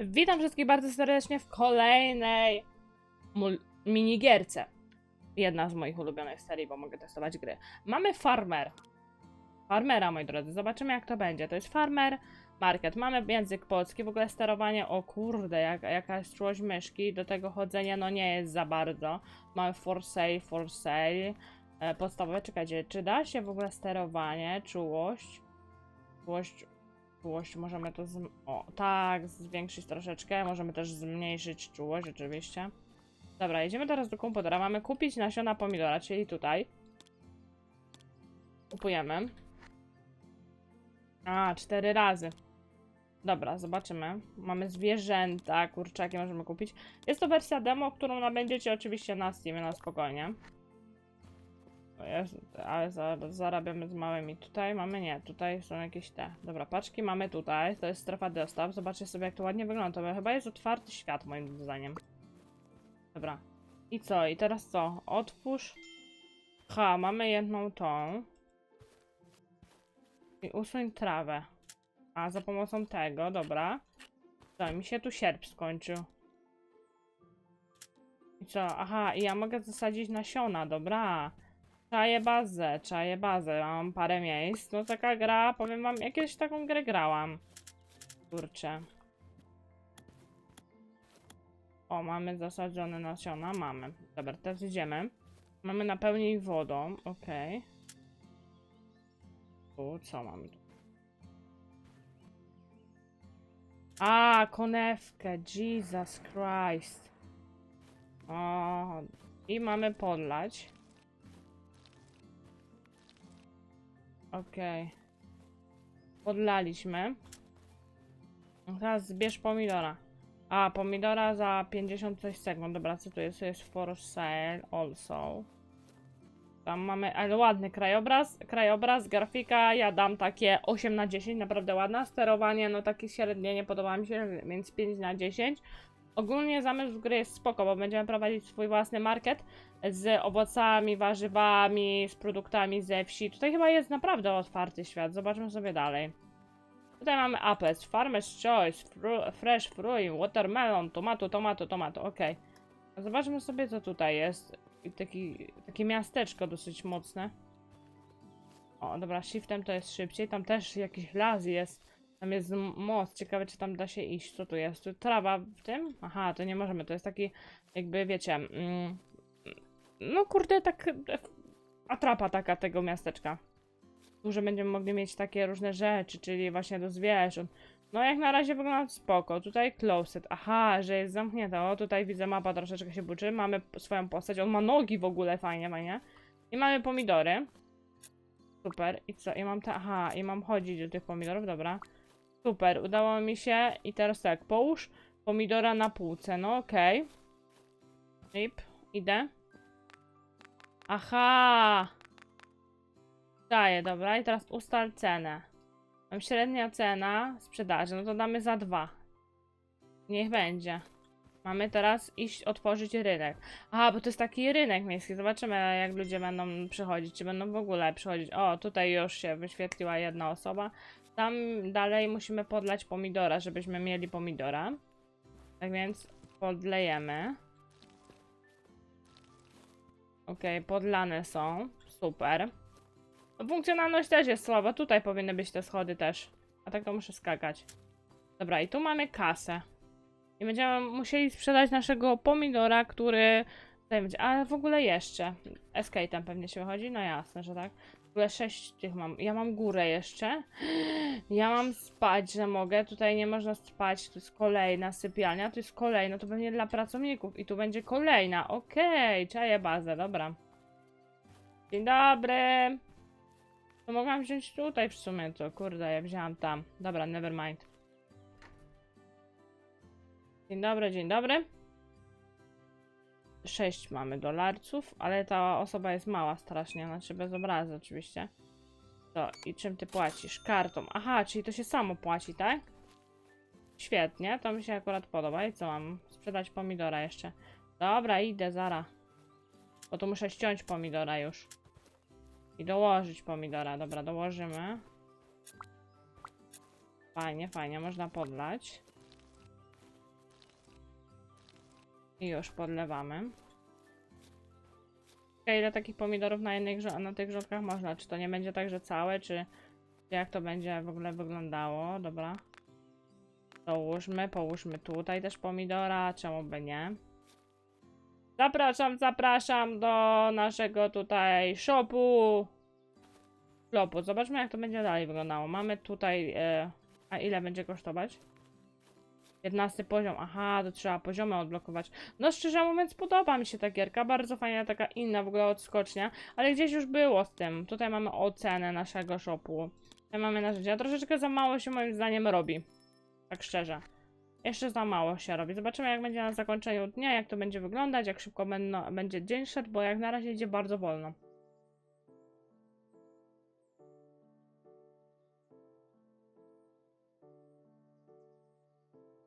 Witam wszystkich bardzo serdecznie w kolejnej minigierce. Jedna z moich ulubionych serii, bo mogę testować gry. Mamy farmer. Farmera, moi drodzy. Zobaczymy, jak to będzie. To jest farmer market. Mamy język polski, w ogóle sterowanie. O kurde, jak, jakaś czułość myszki. Do tego chodzenia, no nie jest za bardzo. Mamy for sale, for sale. E, podstawowe, czekajcie, czy da się w ogóle sterowanie, czułość? Czułość, czułość możemy to z... O, tak, zwiększyć troszeczkę. Możemy też zmniejszyć czułość, oczywiście. Dobra, jedziemy teraz do komputera. Mamy kupić nasiona pomidora, czyli tutaj. Kupujemy. A, cztery razy. Dobra, zobaczymy. Mamy zwierzęta, kurczaki możemy kupić. Jest to wersja demo, którą nabędziecie oczywiście na Steamie, na spokojnie. Ale za, zarabiamy z małymi. Tutaj mamy, nie, tutaj są jakieś te. Dobra, paczki mamy tutaj, to jest strefa dostaw. Zobaczcie sobie, jak to ładnie wygląda. To chyba jest otwarty świat, moim zdaniem. Dobra. I co? I teraz co? Otwórz. Ha, mamy jedną tą. I usuń trawę. A, za pomocą tego, dobra. Co, mi się tu sierp skończył. I co? Aha, i ja mogę zasadzić nasiona, dobra. Czaję bazę, czaję bazę. Mam parę miejsc. No taka gra, powiem wam, jakieś taką grę grałam. Kurczę. O, mamy zasadzone nasiona, mamy. Dobra, teraz idziemy. Mamy napełnić wodą, okej. Tu, co mamy tu? A, konewkę, Jesus Christ. O, i mamy podlać. Okej. Podlaliśmy. Teraz zbierz pomidora. A, pomidora za 50 coś sekund. Dobra, co tu jest? Jest for sale also. Tam mamy, ale ładny krajobraz, krajobraz, grafika, ja dam takie 8 na 10, naprawdę ładna. Sterowanie, no takie średnie, nie podoba mi się, więc 5 na 10. Ogólnie zamysł gry jest spoko, bo będziemy prowadzić swój własny market z owocami, warzywami, z produktami ze wsi. Tutaj chyba jest naprawdę otwarty świat, zobaczmy sobie dalej. Tutaj mamy apples, farmer's choice, fru fresh fruit, watermelon, tomato, tomato, tomato, ok. Zobaczmy sobie co tutaj jest. I taki, takie miasteczko dosyć mocne. O, dobra, shiftem to jest szybciej. Tam też jakiś las jest. Tam jest most. Ciekawe, czy tam da się iść. Co tu jest? Tu trawa w tym? Aha, to nie możemy. To jest taki, jakby wiecie. Mm, no kurde, tak. Atrapa taka tego miasteczka. Tu, że będziemy mogli mieć takie różne rzeczy, czyli właśnie do zwierząt. No jak na razie wygląda spoko. Tutaj closet. Aha, że jest zamknięta. O, tutaj widzę mapa troszeczkę się buczy. Mamy swoją postać. On ma nogi w ogóle, fajnie, fajnie. I mamy pomidory. Super. I co? I mam te... Aha, i mam chodzić do tych pomidorów, dobra. Super, udało mi się. I teraz tak, połóż pomidora na półce. No okej. Ip, idę. Aha! Daję, dobra. I teraz ustal cenę. Mam średnia cena sprzedaży, no to damy za dwa. Niech będzie. Mamy teraz iść otworzyć rynek. Aha, bo to jest taki rynek miejski. Zobaczymy, jak ludzie będą przychodzić, czy będą w ogóle przychodzić. O, tutaj już się wyświetliła jedna osoba. Tam dalej musimy podlać pomidora, żebyśmy mieli pomidora. Tak więc podlejemy. Okej, podlane są. Super. No, funkcjonalność też jest słaba. Tutaj powinny być te schody też. A tak to muszę skakać. Dobra, i tu mamy kasę. I będziemy musieli sprzedać naszego pomidora, który. Ale w ogóle jeszcze. Tam pewnie się wychodzi? No jasne, że tak. Ogóle sześć tych mam. Ja mam górę jeszcze. Ja mam spać, że mogę. Tutaj nie można spać. Tu jest kolejna sypialnia. Tu jest kolejna. To pewnie dla pracowników. I tu będzie kolejna. Okej, czaję bazę, dobra. Dzień dobry. To mogłam wziąć tutaj w sumie to, kurde, ja wzięłam tam. Dobra, never mind. Dzień dobry, dzień dobry. 6 mamy dolarców, ale ta osoba jest mała strasznie, znaczy bez obrazu oczywiście. To i czym ty płacisz? Kartą. Aha, czyli to się samo płaci, tak? Świetnie, to mi się akurat podoba. I co mam? Sprzedać pomidora jeszcze. Dobra, idę, zara. Bo tu muszę ściąć pomidora już. I dołożyć pomidora. Dobra, dołożymy. Fajnie, fajnie, można podlać. I już podlewamy. Ile takich pomidorów na, grzo- na tych grządkach można? Czy to nie będzie tak, że całe, czy jak to będzie w ogóle wyglądało? Dobra. Dołóżmy, połóżmy tutaj też pomidora, czemu by nie? Zapraszam, zapraszam do naszego tutaj shopu. Shopu. Zobaczmy jak to będzie dalej wyglądało. Mamy tutaj, e, a ile będzie kosztować? 15 poziom, aha, to trzeba poziomy odblokować. No szczerze mówiąc podoba mi się ta gierka, bardzo fajna, taka inna w ogóle odskocznia, ale gdzieś już było z tym. Tutaj mamy ocenę naszego shopu. Tutaj mamy narzędzia. Troszeczkę za mało się moim zdaniem robi. Tak szczerze. Jeszcze za mało się robi. Zobaczymy jak będzie na zakończeniu dnia, jak to będzie wyglądać, jak szybko będzie dzień szedł, bo jak na razie idzie bardzo wolno.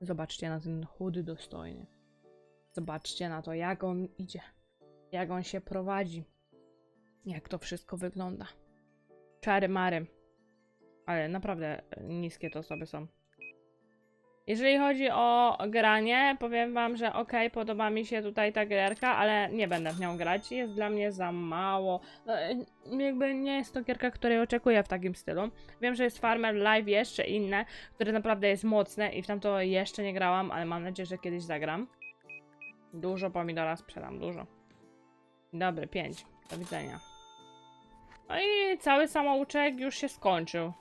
Zobaczcie na ten chudy dostojny. Zobaczcie na to, jak on idzie. Jak on się prowadzi. Jak to wszystko wygląda. Czary mary. Ale naprawdę niskie to osoby są. Jeżeli chodzi o granie, powiem wam, że ok, podoba mi się tutaj ta gierka, ale nie będę w nią grać. Jest dla mnie za mało. No, jakby nie jest to gierka, której oczekuję w takim stylu. Wiem, że jest Farmer Live, jeszcze inne, które naprawdę jest mocne i w tamto jeszcze nie grałam, ale mam nadzieję, że kiedyś zagram. Dużo pomidora sprzedam, dużo. Dobry, 5. Do widzenia. No i cały samouczek już się skończył.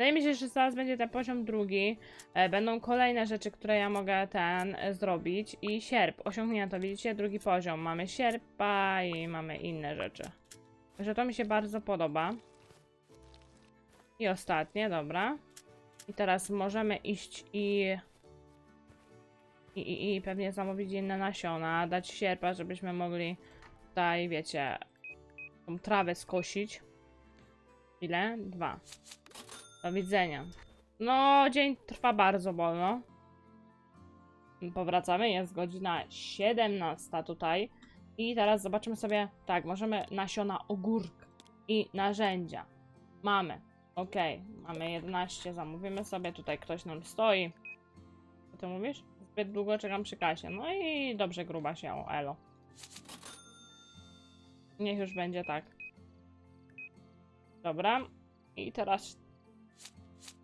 Wydaje mi się, że zaraz będzie ten poziom drugi. E, Będą kolejne rzeczy, które ja mogę ten e, zrobić. I sierp, osiągnięto, widzicie? Drugi poziom. Mamy sierpa i mamy inne rzeczy. Także to mi się bardzo podoba. I ostatnie, dobra. I teraz możemy iść i... I, i, i pewnie zamówić inne nasiona, dać sierpa, żebyśmy mogli tutaj, wiecie, tą trawę skosić. Ile? Dwa. Do widzenia. No, dzień trwa bardzo wolno. Powracamy, jest godzina 17 tutaj. I teraz zobaczymy sobie, tak, możemy nasiona ogórka i narzędzia. Mamy. Ok, mamy 11, zamówimy sobie, tutaj ktoś nam stoi. Co ty mówisz? Zbyt długo czekam przy kasie. No i dobrze gruba się, elo. Niech już będzie tak. Dobra. I teraz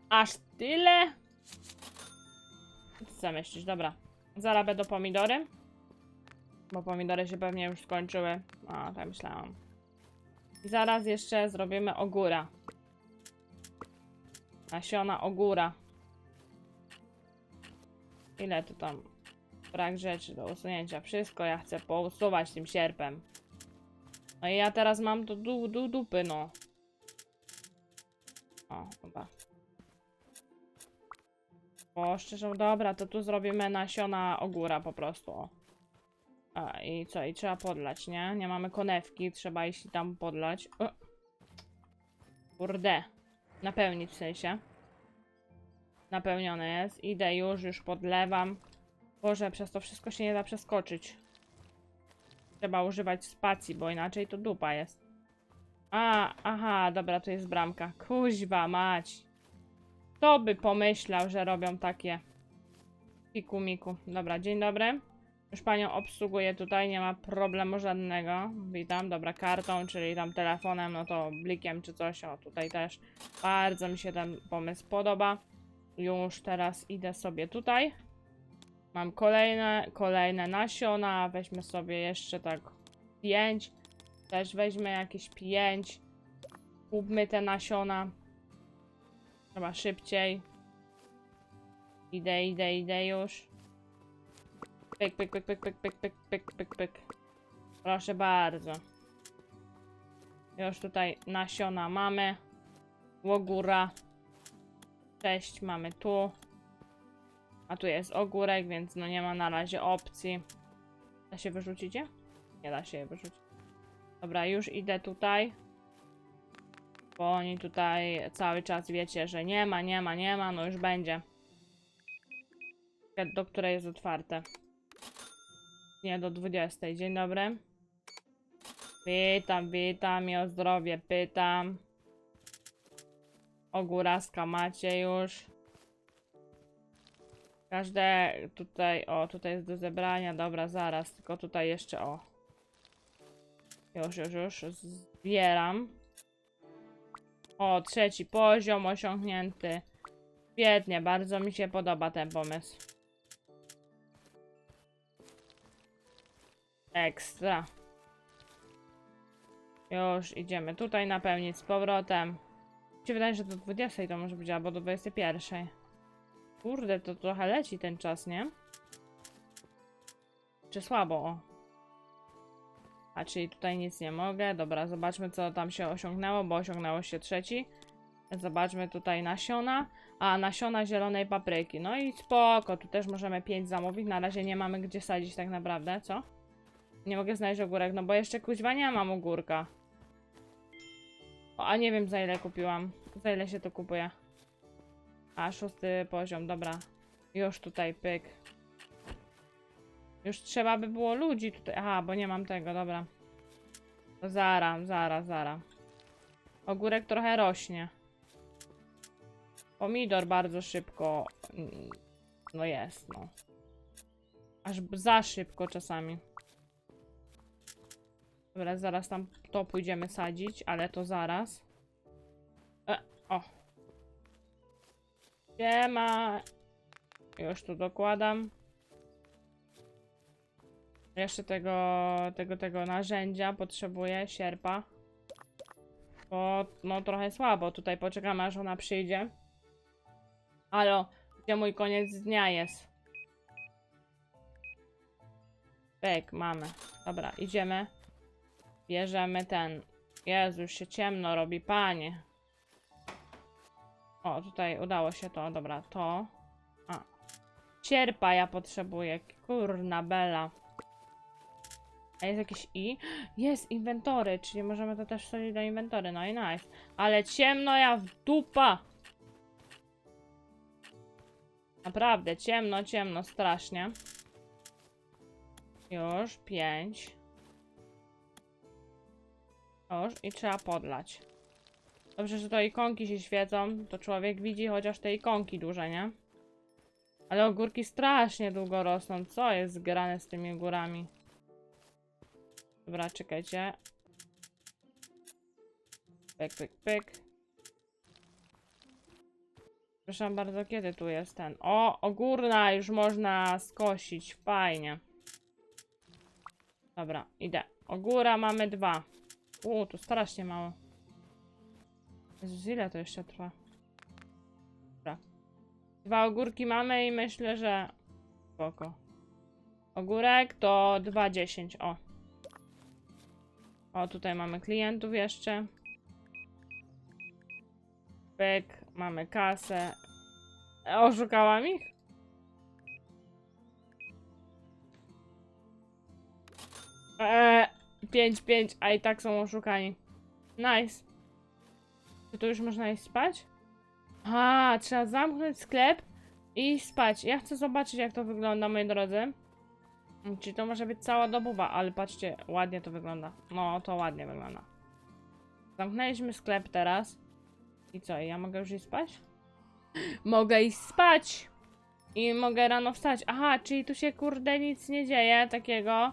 Aż tyle? Co myślisz? Dobra. Zarabę do pomidory. Bo pomidory się pewnie już skończyły. A, tak myślałam. I zaraz jeszcze zrobimy ogóra. Nasiona ogóra. Ile tu tam? Brak rzeczy do usunięcia. Wszystko ja chcę pousuwać tym sierpem. No i ja teraz mam do du du dupy, no. O, chyba. O, szczerze, dobra, to tu zrobimy nasiona ogóra po prostu. A, i co? I trzeba podlać, nie? Nie mamy konewki, trzeba iść tam podlać. O. Kurde. Napełnić w sensie. Napełnione jest. Idę już, już podlewam. Boże, przez to wszystko się nie da przeskoczyć. Trzeba używać spacji, bo inaczej to dupa jest. A, aha, dobra, to jest bramka. Kuźwa mać. Kto by pomyślał, że robią takie piku miku. Dobra, dzień dobry. Już panią obsługuję tutaj, nie ma problemu żadnego. Witam, dobra, kartą, czyli tam telefonem, no to blikiem czy coś. O, tutaj też bardzo mi się ten pomysł podoba. Już teraz idę sobie tutaj. Mam kolejne, kolejne nasiona. Weźmy sobie jeszcze tak 5. Też weźmy jakieś 5. Kupmy te nasiona. Trzeba szybciej. Idę, idę, idę już. Pyk, pyk, pyk, pyk, pyk, pyk, pyk, pyk, pyk, pyk. Proszę bardzo. Już tutaj nasiona mamy. Łogóra. Cześć, mamy tu. A tu jest ogórek, więc no nie ma na razie opcji. Da się wyrzucić je? Nie da się je wyrzucić. Dobra, już idę tutaj. Bo oni tutaj cały czas wiecie, że nie ma, nie ma, nie ma, no już będzie. Do której jest otwarte. Nie, do 20. Dzień dobry. Witam, witam i o zdrowie pytam. Ogóraska macie już. Każde tutaj, o, tutaj jest do zebrania, dobra, zaraz, tylko tutaj jeszcze, o. Już, już, już, zbieram. O, trzeci poziom osiągnięty. Świetnie, bardzo mi się podoba ten pomysł. Ekstra. Już idziemy tutaj napełnić z powrotem. Mi się wydaje, że do 20 to może być, albo do 21. Kurde, to trochę leci ten czas, nie? Czy słabo? O. A czyli tutaj nic nie mogę. Dobra, zobaczmy co tam się osiągnęło, bo osiągnęło się trzeci. Zobaczmy tutaj nasiona. A, nasiona zielonej papryki. No i spoko, tu też możemy 5 zamówić. Na razie nie mamy gdzie sadzić tak naprawdę, co? Nie mogę znaleźć ogórek, no bo jeszcze kuźwa nie mam ogórka. O, a nie wiem za ile kupiłam. Za ile się to kupuje. A, szósty poziom, dobra. Już tutaj, pyk. Już trzeba by było ludzi tutaj. Aha, bo nie mam tego, dobra. To zara, zara, zara. Ogórek trochę rośnie. Pomidor bardzo szybko. mm, No jest, no. Aż za szybko czasami. Dobra, zaraz tam to pójdziemy sadzić, ale to zaraz. E, o. Siema. Już tu dokładam. Jeszcze tego, tego, tego narzędzia potrzebuję, sierpa. Bo, no trochę słabo. Tutaj poczekamy, aż ona przyjdzie. Halo, gdzie mój koniec dnia jest? Pek, mamy. Dobra, idziemy. Bierzemy ten. Jezu, już się ciemno robi, panie. O, tutaj udało się to, dobra, to. A. Cierpa ja potrzebuję, kurna bela. A jest jakieś i? Jest, inwentory, czyli możemy to też wsadzić do inwentory, no i nice. Ale ciemno ja w dupa! Naprawdę, ciemno, ciemno, strasznie. Już, pięć. Już, i trzeba podlać. Dobrze, że to ikonki się świecą, to człowiek widzi chociaż te ikonki duże, nie? Ale ogórki strasznie długo rosną. Co jest grane z tymi górami? Dobra, czekajcie. Pyk, pyk, pyk. Proszę bardzo, kiedy tu jest ten? O, ogórna już można skosić. Fajnie. Dobra, idę. Ogóra mamy dwa. U, tu strasznie mało. Jezus, ile to jeszcze trwa? Dobra. Dwa ogórki mamy i myślę, że... Spoko. Ogórek to 2,10. O. O, tutaj mamy klientów jeszcze. Pyk, mamy kasę. Oszukałam ich? Eee, 5, 5, a i tak są oszukani. Nice. Czy tu już można iść spać? A, trzeba zamknąć sklep i spać. Ja chcę zobaczyć, jak to wygląda, moi drodzy. Czy to może być cała dobowa, ale patrzcie, ładnie to wygląda. No, to ładnie wygląda. Zamknęliśmy sklep teraz. I co, ja mogę już iść spać? Mogę iść spać! I mogę rano wstać. Aha, czyli tu się kurde nic nie dzieje takiego.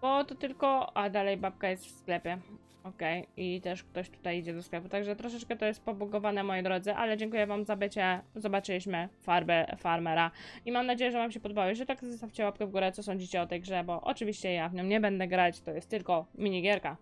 Bo to tylko... A, dalej babka jest w sklepie. Okej, i też ktoś tutaj idzie do sklepu. Także troszeczkę to jest pobugowane, moi drodzy, ale dziękuję wam za bycie. Zobaczyliśmy farbę farmera. I mam nadzieję, że wam się podobało. Jeżeli tak, zostawcie łapkę w górę, co sądzicie o tej grze, bo oczywiście ja w nią nie będę grać, to jest tylko minigierka.